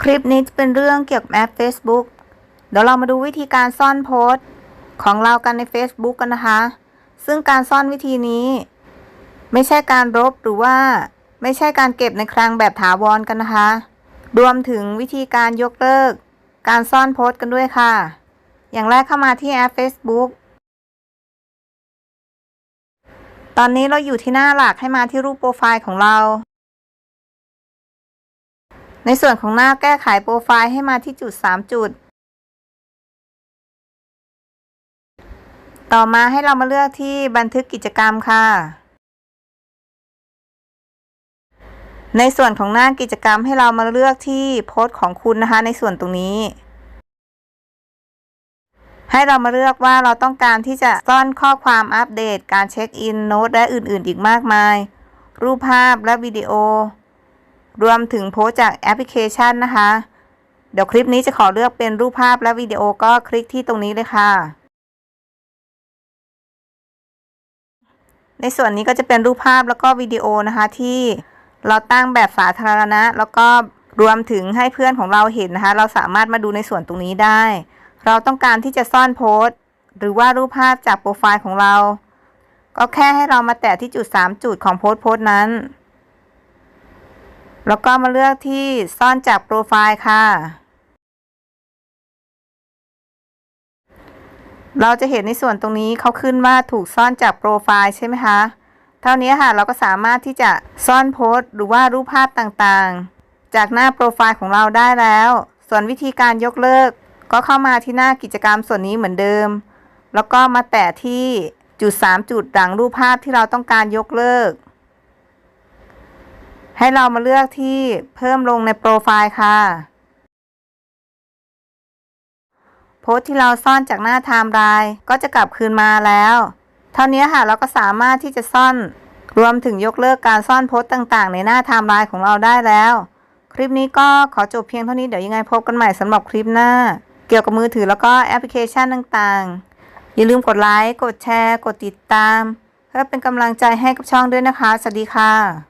คลิปนี้จะเป็นเรื่องเกี่ยวกับแอป Facebook เดี๋ยวเรามาดูวิธีการซ่อนโพสต์ของเรากันใน Facebook กันนะคะ ซึ่งการซ่อนวิธีนี้ ไม่ใช่การลบหรือว่า ไม่ใช่การเก็บในคลังแบบถาวรกันนะคะ รวมถึงวิธีการยกเลิก การซ่อนโพสต์กันด้วยค่ะ อย่างแรกเข้ามาที่แอป Facebook ตอนนี้เราอยู่ที่หน้าหลักให้มาที่รูปโปรไฟล์ของเรา ในส่วนของหน้าแก้ไขโปรไฟล์ให้มาที่จุด 3 จุด ต่อมาให้เรามาเลือกที่บันทึกกิจกรรมค่ะ ในส่วนของหน้ากิจกรรมให้เรามาเลือกที่โพสต์ของคุณนะคะ ในส่วนตรงนี้ ให้เรามาเลือกว่าเราต้องการที่จะซ่อนข้อความอัปเดต การเช็คอินโน้ตและอื่นๆ อีกมากมาย รูปภาพและวิดีโอ รวมถึงโพสจากแอปพลิเคชันนะคะ เดี๋ยวคลิปนี้จะขอเลือกเป็นรูปภาพและวิดีโอก็คลิกที่ตรงนี้เลยค่ะ ในส่วนนี้ก็จะเป็นรูปภาพแล้วก็วิดีโอนะคะที่เราตั้งแบบสาธารณะ แล้วก็รวมถึงให้เพื่อนของเราเห็นนะคะ เราสามารถมาดูในส่วนตรงนี้ได้ เราต้องการที่จะซ่อนโพสหรือว่ารูปภาพจากโปรไฟล์ของเรา ก็แค่ให้เรามาแตะที่จุด 3 จุดของโพสโพสนั้น แล้วก็มาเลือกที่ซ่อนจากโปรไฟล์ค่ะ เราจะเห็นในส่วนตรงนี้เขาขึ้นว่าถูกซ่อนจากโปรไฟล์ใช่ไหมคะ เท่านี้ค่ะเราก็สามารถที่จะซ่อนโพสต์ หรือว่ารูปภาพต่างๆ จากหน้าโปรไฟล์ของเราได้แล้ว ส่วนวิธีการยกเลิก ก็เข้ามาที่หน้ากิจกรรมส่วนนี้เหมือนเดิม แล้วก็มาแตะที่จุด 3 จุดหลังรูปภาพที่เราต้องการยกเลิก ให้เรามาเลือกที่เพิ่มลงในโปรไฟล์ค่ะ โพสต์ที่เราซ่อนจากหน้าไทม์ไลน์ก็จะกลับคืนมาแล้ว เท่านี้ค่ะเราก็สามารถที่จะซ่อนรวมถึงยกเลิกการซ่อนโพสต์ต่างๆ ในหน้าไทม์ไลน์ของเราได้แล้ว คลิปนี้ก็ขอจบเพียงเท่านี้เดี๋ยวยังไงพบกันใหม่สำหรับคลิปหน้า เกี่ยวกับมือถือแล้วก็แอปพลิเคชันต่างๆ อย่าลืมกดไลค์ กดแชร์ กดติดตาม เพื่อเป็นกำลังใจให้กับช่องด้วยนะคะ สวัสดีค่ะ